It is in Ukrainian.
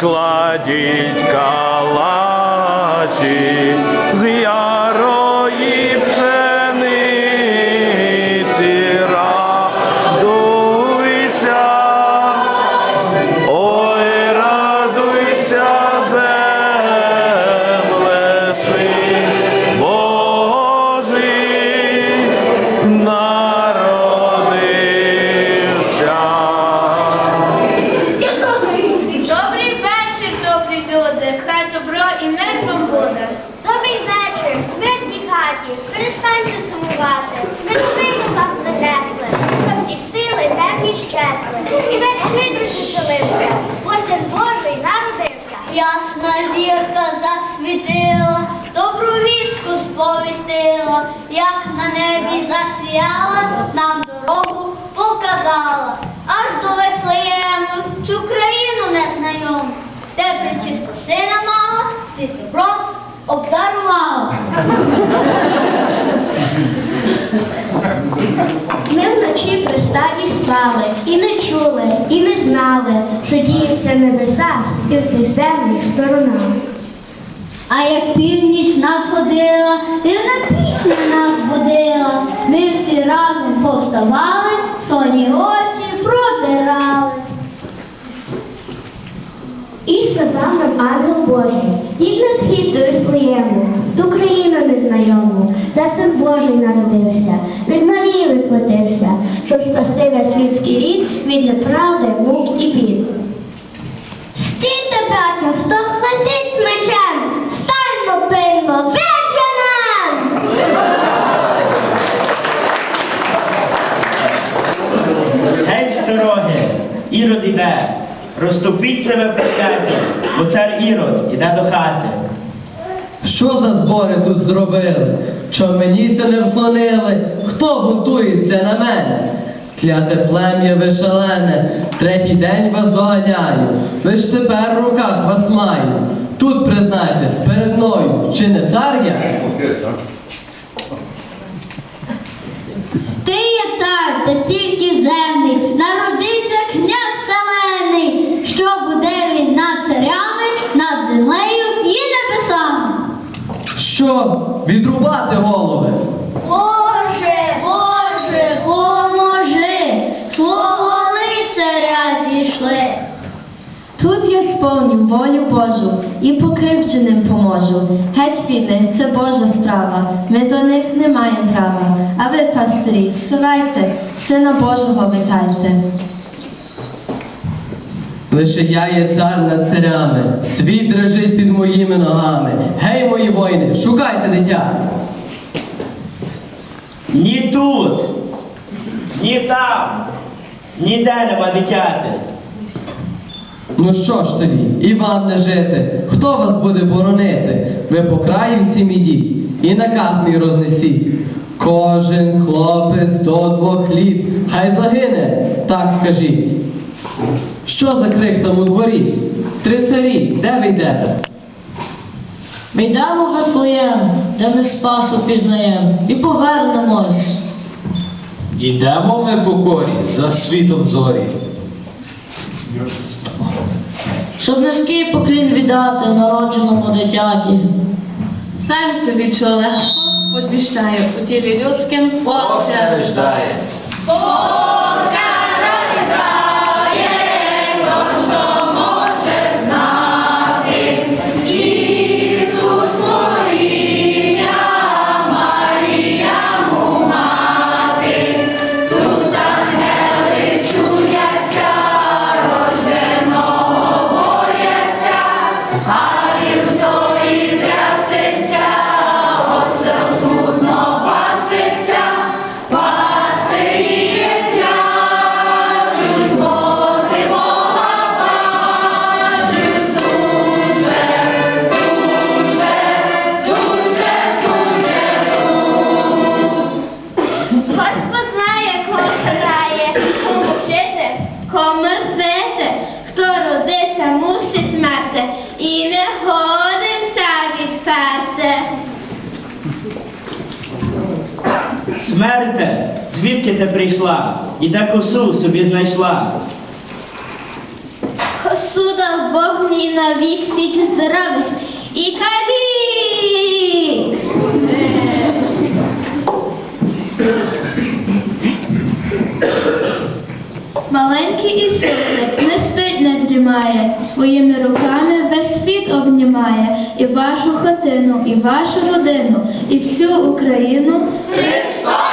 кладіть калачі Ясна зірка засвітила, добру вістку сповістила, як на небі засіяла, нам дорогу показала. Аж до Вифлеєму, цю країну незнайому, де причисто сина мала, світ добром обдарувала. Ми вночі пристані і не чули, і не знали, що діється в небесах і в цих земних сторонах. А як північ нас ходила, дивна пісня нас будила, ми всі разом повставали, соні очі протирали. І сказав нам ангел Божий, їдь на схід до Вифлеєму, ту країну незнайому, де син Божий народився, Ірод іде, розступіть себе прокляті, бо цар Ірод іде до хати. Що за збори тут зробили? Що мені се не вклонили? Хто бунтується на мене? Кляте плем'я ви шалене, третій день вас доганяю. Лиш тепер в руках вас маю. Тут признайтесь перед мною, чи не цар я? Ти є цар, та тільки земний, народився Що? Відрубати голови? Боже, Боже, поможи, свого лицаря зійшли. Тут я сповню волю Божу і покривдженим поможу. Геть від це Божа справа. Ми до них не маємо права. А ви, пастирі, вставайте, сина Божого вітайте. Лише я є цар над царями, світ дрижить під моїми ногами. Гей, мої воїни, шукайте дитя. Ні тут, ні там, ніде нема дитяти. Ну що ж тоді, і вам не жити, хто вас буде боронити? Ви по краю всім ідіть, і наказ мій рознесіть. Кожен хлопець до двох літ, хай загине, так скажіть. Що за крик там у дворі? Три царі, де ви йдете? Ми йдемо в Вифлеєм, де ми спасу пізнаємо, і повернемось. Ідемо ми по корі за світом зорі. Щоб низький поклін віддати народженому дитяті. Тобі чули, Господь віщає у тілі людським Бог Отця рождає. Смерте, звідки ти прийшла? І де косу собі знайшла? Косуда Бог і навік січ здорових і калік. Маленький Ісусик не спить, не дрімає, своїми руками весь світ обнімає, і вашу хатину, і вашу родину, і всю Україну. Христос